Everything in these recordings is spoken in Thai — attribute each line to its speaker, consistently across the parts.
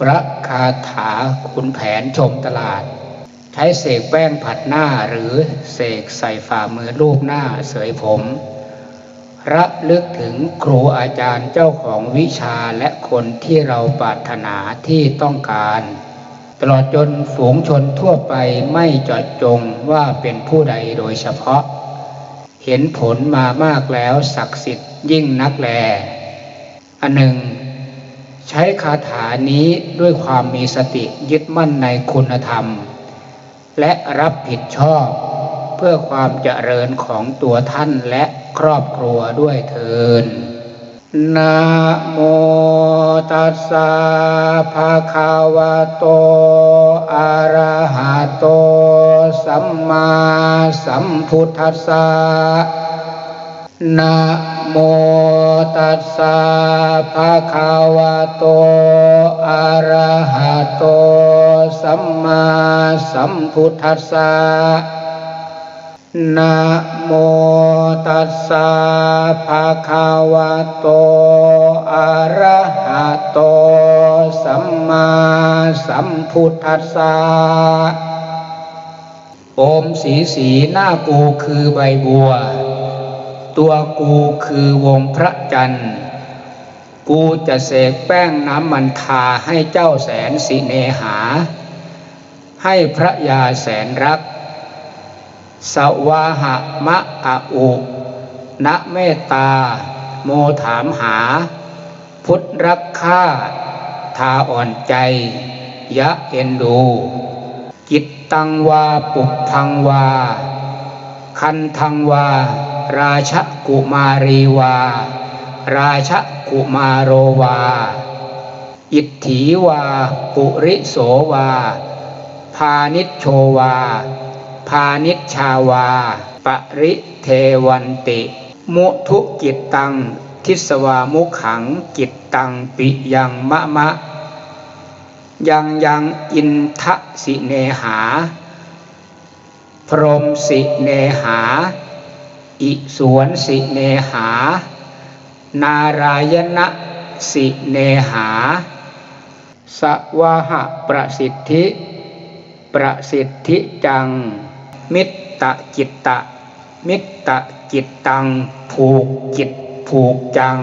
Speaker 1: พระคาถาขุนแผนชมตลาด ใช้เสกแป้งผัดหน้าหรือเสกใส่ฝ่ามือรูปหน้าเสยผมระลึกถึงครูอาจารย์เจ้าของวิชาและคนที่เราปรารถนาที่ต้องการ ตลอดจนฝูงชนทั่วไปไม่จาะจงว่าเป็นผู้ใดโดยเฉพาะ เห็นผลมามากแล้วศักดิ์สิทธิ์ยิ่งนักแล อันหนึ่ง ใช้คาถานี้ด้วยความมีสติยึดมั่นในคุณธรรม และรับผิดชอบเพื่อความเจริญของตัวท่านและครอบครัวด้วยเทินนะโมตัสสะภะคะวะโต อะระหะโต สัมมาสัมพุทธัสสะนะ โมตัสสะภะคะวะโต อะระหะโต สัมมาสัมพุทธัสสะนะโมตัสสะภะคะวะโต อะระหะโต สัมมาสัมพุทธัสสะโอมสีสีหน้ากูคือใบบัว ตัวกูคือวงพระจันทร์ กูจะเสกแป้งน้ำมันทาให้เจ้าแสนสิเนหา ให้พระยาแสนรัก สวาหะมะอะอุณเมตตา โมถามหา พุทธรักข้าทาอ่อนใจ ยะเอ็นดู จิตตังวาปุพพังวา คันทังวา ราชกุมารีวา ราชกุมารโรวา อิทถีวา ปุริโสวา พานิชโชวา พานิชชาวา ปริเทวันติ มุทุกิตตัง ทิสวามุขังกิตตังปิยังมะมะ ยังยังอินทะสิเนหา พรหมสิเนหา อิสวนสิเนหา นารายณะสิเนหา สวาหะประสิทธิ ประสิทธิจัง มิตตะจิตตะ มิตตะจิตตัง ผูกจิตผูกจัง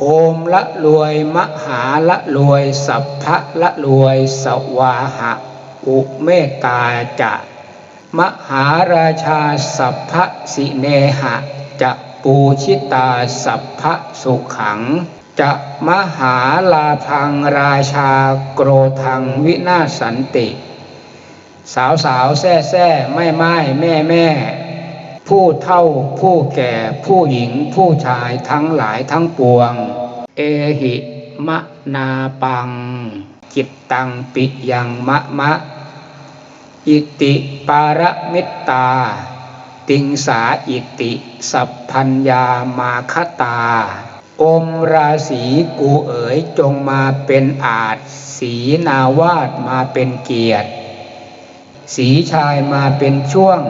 Speaker 1: โอมละรวยมหาละรวย สัพพะละรวย สวาหะ อุเมตตาจะ มหาราชาสัพพสิเนหะ จะปูชิตาสัพพสุขัง จะมหาลาพังราชาโกรธังวินาศสันติ สาวสาวแซ่แซ่ไม่ไม้แม่แม่ผู้เท่าผู้แก่ผู้หญิงผู้ชายทั้งหลายทั้งปวง เอหิมะนาปัง จิตตังปิยังมะมะ อิติปารมิตตา ติงสาอิติสัพพัญญามาคตา อมราศีกูเอ๋ยจงมาเป็นอาจสีนาวาดมาเป็นเกียรติ สีชายมาเป็นช่วง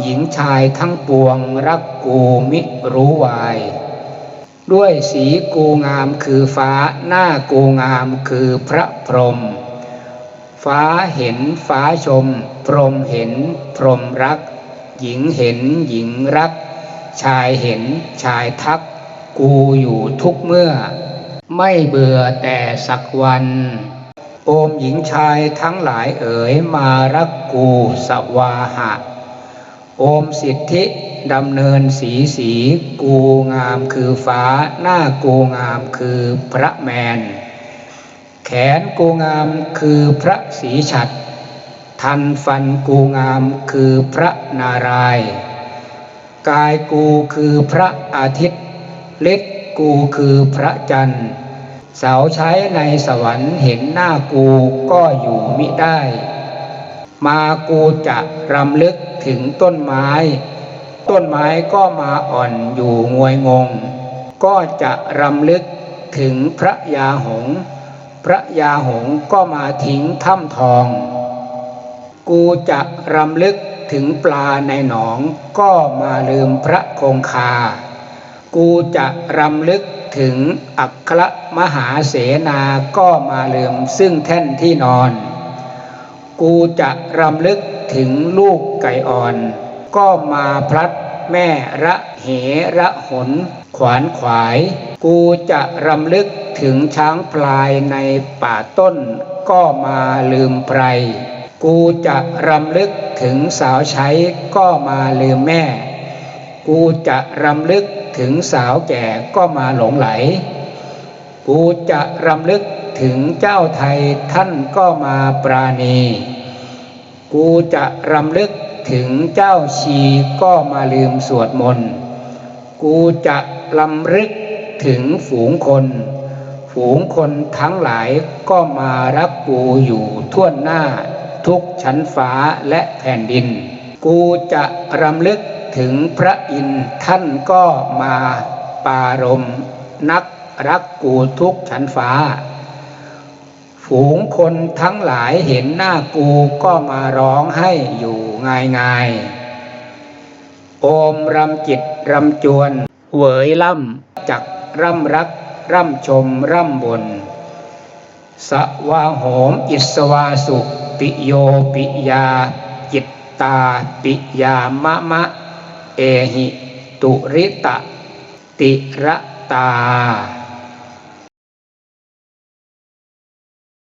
Speaker 1: หญิงชายทั้งปวงรักกูมิรู้วายด้วยสีกูงามคือฟ้าหน้ากูงามคือพระพรหม ฟ้าเห็นฟ้าชม พรหมเห็นพรหมรัก หญิงเห็นหญิงรัก ชายเห็นชายทัก กูอยู่ทุกเมื่อ ไม่เบื่อแต่สักวัน โอมหญิงชายทั้งหลายเอ๋ยมารักกูสวาหะ โอมสิทธิดำเนินสีสีกูงามคือฟ้า หน้ากูงามคือพระแมน แขนกูงามคือพระศรีฉัตรทันฟันกูงามคือพระนารายณ์กายกูคือพระอาทิตย์เล็ดกูคือพระจันทร์เสาใช้ในสวรรค์เห็นหน้ากูก็อยู่มิได้ มากูจะรำลึกถึงต้นไม้ ต้นไม้ก็มาอ่อนอยู่งวยงง ก็จะรำลึกถึงพระยาหง พระยาหงก็มาทิ้งถ้ำทอง กูจะรำลึกถึงปลาในหนองก็มาลืมพระคงคา กูจะรำลึกถึงอัครมหาเสนาก็มาลืมซึ่งแท่นที่นอน กูจะรำลึกถึงลูกไก่อ่อน ก็มาพลัดแม่ระเหระหน ขวานขวาย กูจะรำลึกถึงช้างพลายในป่าต้น ก็มาลืมไพร กูจะรำลึกถึงสาวใช้ก็มาลืมแม่ กูจะรำลึกถึงสาวแก่ก็มาหลงไหล กูจะรำลึกถึงเจ้าไทยท่านก็มาปราณี กูจะรำลึกถึงเจ้าชีก็มาลืมสวดมนต์ กูจะ ลำลึกถึงฝูงคน ฝูงคนทั้งหลายก็มารักกูอยู่ทั่วหน้า ทุกชั้นฟ้าและแผ่นดิน กูจะรำลึกถึงพระอินทร์ท่านก็มาปารมนักรักกูทุกชั้นฟ้า ฝูงคนทั้งหลายเห็นหน้ากูก็มาร้องให้อยู่ง่ายง่ายๆโอมรำจิตรำจวน เวยล่ำจักร่ำรัก ร่ำชมร่ำบน สวาโหมอิสวาสุปิโยปิยา จิตตาปิยามะมะ เอหิ ตุริตะ ติระตา